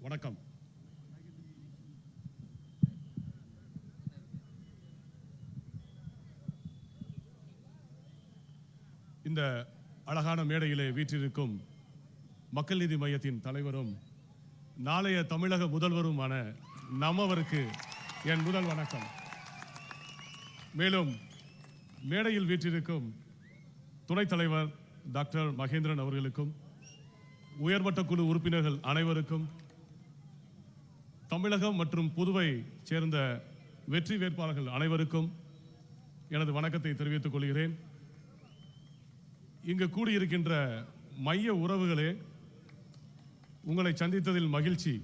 வணக்கம். இந்த அழகான மேடையிலே வீற்றிருக்கும் மக்கள் நீதி மையத்தின் தலைவரும் நாளைய தமிழக முதல்வருமான நம்மவருக்கு என் முதல் வணக்கம். மேலும் மேடையில் வீற்றிருக்கும் துணைத் தலைவர் டாக்டர் மகேந்திரன் அவர்களுக்கும் உயர்மட்ட குழு உறுப்பினர்கள் அனைவருக்கும் தமிழகம் மற்றும் புதுவை சேர்ந்த வெற்றி வேட்பாளர்கள் அனைவருக்கும் எனது வணக்கத்தை தெரிவித்துக் கொள்கிறேன். இங்கு கூடியிருக்கின்ற மைய உறவுகளே உங்களை சந்தித்ததில் மகிழ்ச்சி.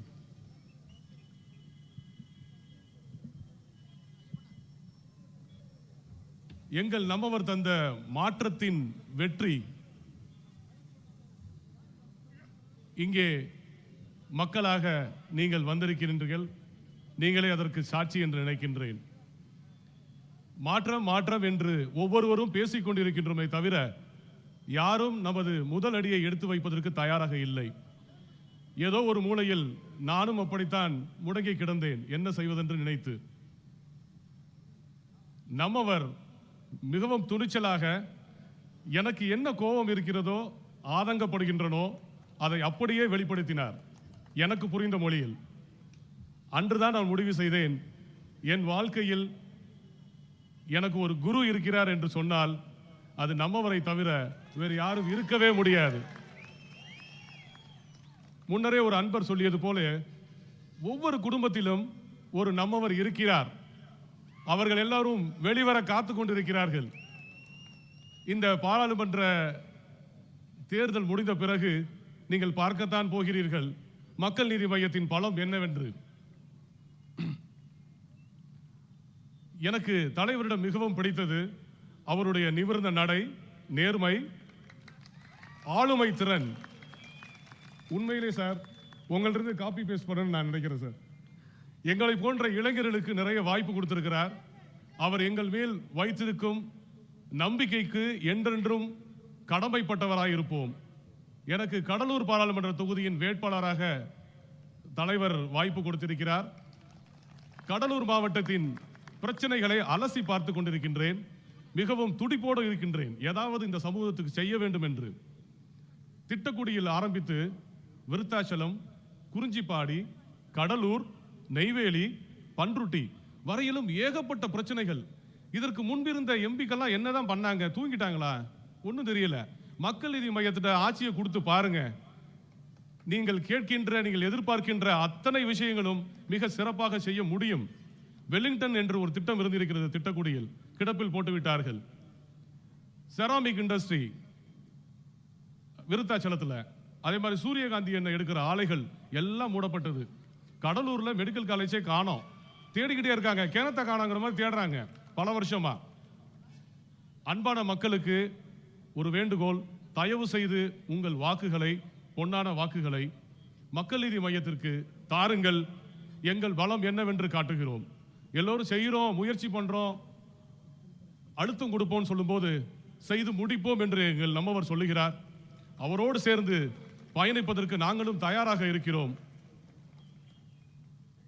எங்கள் நம்மவர் தந்த மாற்றத்தின் வெற்றி இங்கே மக்களாக நீங்கள் வந்திருக்கின்றீர்கள். நீங்களே அதற்கு சாட்சி என்று நினைக்கின்றேன். மாற்றம் மாற்றம் என்று ஒவ்வொருவரும் பேசிக் கொண்டிருக்கின்றோமே தவிர யாரும் நமது முதல் அடியை எடுத்து வைப்பதற்கு தயாராக இல்லை. ஏதோ ஒரு மூலையில் நானும் அப்படித்தான் முடங்கி கிடந்தேன். என்ன செய்வதென்று நினைத்து. நம்மவர் மிகவும் துணிச்சலாக எனக்கு என்ன கோபம் இருக்கிறதோ ஆதங்கப்படுகின்றனோ அதை அப்படியே வெளிப்படுத்தினார். எனக்கு புரிந்த மொழியில் அன்றுதான் நான் முடிவு செய்தேன். என் வாழ்க்கையில் எனக்கு ஒரு குரு இருக்கிறார் என்று சொன்னால் அது நம்மவரை தவிர வேறு யாரும் இருக்கவே முடியாது. முன்னரே ஒரு அன்பர் சொல்லியது போல ஒவ்வொரு குடும்பத்திலும் ஒரு நம்மவர் இருக்கிறார். அவர்கள் எல்லாரும் வெளிவர காத்து கொண்டிருக்கிறார்கள். இந்த பாராளுமன்ற தேர்தல் முடிந்த பிறகு நீங்கள் பார்க்கத்தான் போகிறீர்கள். மக்கள் நீதி மையத்தின் பலம் என்னவென்று? எனக்கு தலைவரிடம் மிகவும் பிடித்தது அவருடைய நிமிர்ந்த நடை நேர்மை ஆளுமை திறன். உண்மையிலே சார் உங்களிருந்து காப்பி பேஸ்ட் பண்ணணும்னு நான் நினைக்கிறேன் சார். எங்களை போன்ற இளைஞர்களுக்கு நிறைய வாய்ப்பு கொடுத்திருக்கிறார். அவர் எங்கள் மேல் வைத்திருக்கும் நம்பிக்கைக்கு என்றென்றும் கடமைப்பட்டவராயிருப்போம். எனக்கு கடலூர் பாராளுமன்ற தொகுதியின் வேட்பாளராக தலைவர் வாய்ப்பு கொடுத்திருக்கிறார். கடலூர் மாவட்டத்தின் பிரச்சனைகளை அலசி பார்த்து கொண்டிருக்கின்றேன். மிகவும் துடிப்போடு இருக்கின்றேன். ஏதாவது இந்த சமூகத்துக்கு செய்ய வேண்டும் என்று. திட்டக்குடியில் ஆரம்பித்து விருத்தாச்சலம் குறிஞ்சிப்பாடி கடலூர் நெய்வேலி பன்ருட்டி வரையிலும் ஏகப்பட்ட பிரச்சனைகள். இதற்கு முன்பிருந்த எம்பிக்கெல்லாம் என்னதான் பண்ணாங்க? தூங்கிட்டாங்களா? ஒன்றும் தெரியல. மக்கள் நீதி மையத்திட்ட ஆட்சியை கொடுத்து பாருங்க. நீங்கள் கேட்கின்ற நீங்கள் எதிர்பார்க்கின்ற அத்தனை விஷயங்களும் மிக சிறப்பாக செய்ய முடியும். வெலிங்டன் என்று ஒரு திட்டம் இருந்திருக்கிறது திட்டக்குடியில். கிடப்பில் போட்டுவிட்டார்கள் செராமிக் இண்டஸ்ட்ரி விருத்தாச்சலத்தில். அதே மாதிரி சூரியகாந்தி எண்ணெய் எடுக்கிற ஆலைகள் எல்லாம் மூடப்பட்டது. கடலூரில் மெடிக்கல் காலேஜே காணோம். தேடிக்கிட்டே இருக்காங்க. கிணத்தை காணோங்கிற மாதிரி தேடுறாங்க. பல வருஷமா. அன்பான மக்களுக்கு ஒரு வேண்டுகோள் தயவு செய்து உங்கள் வாக்குகளை பொன்னான வாக்குகளை மக்கள் நீதி மையத்திற்கு தாருங்கள். எங்கள் பலம் என்னவென்று காட்டுகிறோம். எல்லோரும் செய்கிறோம் முயற்சி பண்ணுறோம் அழுத்தம் கொடுப்போம்னு சொல்லும்போது செய்து முடிப்போம் என்று எங்கள் நம்மவர் சொல்லுகிறார். அவரோடு சேர்ந்து பயணிப்பதற்கு நாங்களும் தயாராக இருக்கிறோம்.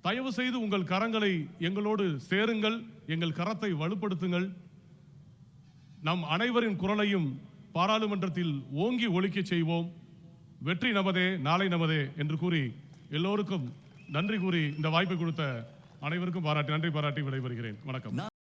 தயவு செய்து உங்கள் கரங்களை எங்களோடு சேருங்கள். எங்கள் கரத்தை வலுப்படுத்துங்கள். நம் அனைவரின் குரலையும் பாராளுமன்றத்தில் ஓங்கி ஒழிக்க செய்வோம். வெற்றி நமதே நாளை நமதே என்று கூறி எல்லோருக்கும் நன்றி கூறி இந்த வாய்ப்பை கொடுத்த அனைவருக்கும் பாராட்டி நன்றி பாராட்டி விடைபெறுகிறேன். வணக்கம்.